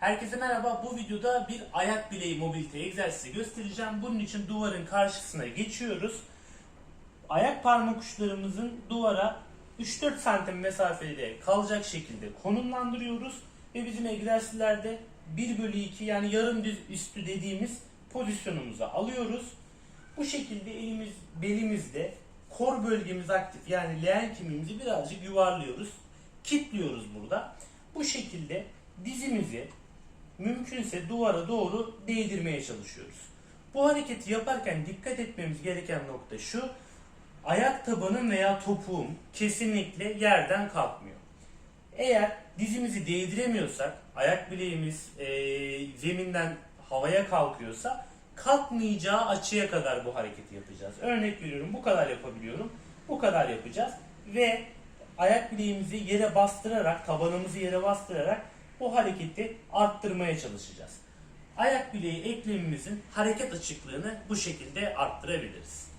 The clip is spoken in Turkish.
Herkese merhaba. Bu videoda bir ayak bileği mobilite egzersizi göstereceğim. Bunun için duvarın karşısına geçiyoruz. Ayak parmak uçlarımızın duvara 3-4 santim mesafede kalacak şekilde konumlandırıyoruz. Ve bizim egzersizlerde 1 bölü 2 yani yarım düz üstü dediğimiz pozisyonumuza alıyoruz. Bu şekilde elimiz belimizde kor bölgemiz aktif yani leğen kemiğimizi birazcık yuvarlıyoruz. Kitliyoruz burada. Bu şekilde dizimizi mümkünse duvara doğru değdirmeye çalışıyoruz. Bu hareketi yaparken dikkat etmemiz gereken nokta şu. Ayak tabanım veya topuğum kesinlikle yerden kalkmıyor. Eğer dizimizi değdiremiyorsak, ayak bileğimiz eee, zeminden havaya kalkıyorsa kalkmayacağı açıya kadar bu hareketi yapacağız. Örnek veriyorum bu kadar yapabiliyorum. Bu kadar yapacağız ve ayak bileğimizi yere bastırarak, tabanımızı yere bastırarak bu hareketi arttırmaya çalışacağız. Ayak bileği eklemimizin hareket açıklığını bu şekilde arttırabiliriz.